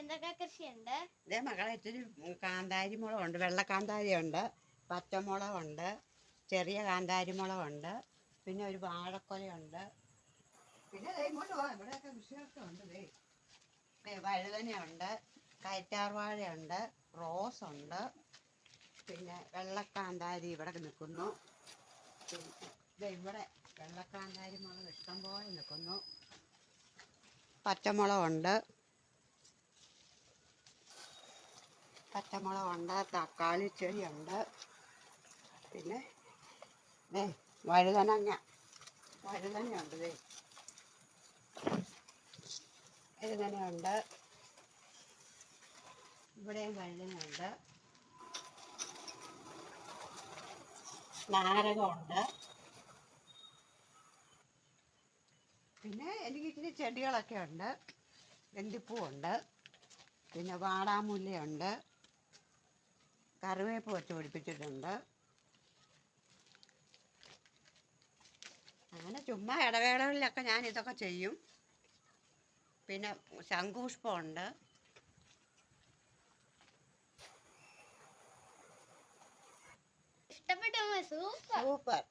എന്തൊക്കെ കൃഷിയുണ്ട്? ഇതേ മകളെ ഇത്തിരി കാന്താരി മുളകുണ്ട് വെള്ള കാന്താരിയുണ്ട് പച്ചമുളകുണ്ട് ചെറിയ കാന്താരി മുളകുണ്ട് പിന്നെ ഒരു വാഴക്കൊലയുണ്ട്. പിന്നെ ഇങ്ങോട്ട് ഇവിടെയൊക്കെ കൃഷിയൊക്കെ ഉണ്ട് വഴുതനയുണ്ട് കയറ്റാർ വാഴയുണ്ട് റോസ് ഉണ്ട് പിന്നെ വെള്ളക്കാന്താരി ഇവിടെ നിൽക്കുന്നു. പിന്നെ ഇവിടെ വെള്ളക്കാന്താരി മുളക് ഇഷ്ടം പോലെ നിൽക്കുന്നു. പച്ചമുളകുണ്ട് പച്ചമുളകുണ്ട് തക്കാളി ചെടിയുണ്ട് പിന്നെ ഏ വഴുതനങ്ങ. വഴുതനയുണ്ട് ദേ. വഴുതനയുണ്ട് ഇവിടെയും വഴുതനയുണ്ട് നാരകമുണ്ട് പിന്നെ എനിക്ക് ഇച്ചിരി ചെടികളൊക്കെ ഉണ്ട്. വെന്തിപ്പൂവുണ്ട് പിന്നെ വാടാമുല്ലയുണ്ട് കറിവേപ്പ് വെച്ച് പിടിപ്പിച്ചിട്ടുണ്ട്. അങ്ങനെ ചുമ്മാ ഇടവേളകളിലൊക്കെ ഞാൻ ഇതൊക്കെ ചെയ്യും. പിന്നെ ശംഖുപുഷ്പമുണ്ട്. ഇഷ്ടപ്പെട്ടു? സൂപ്പർ. സൂപ്പർ.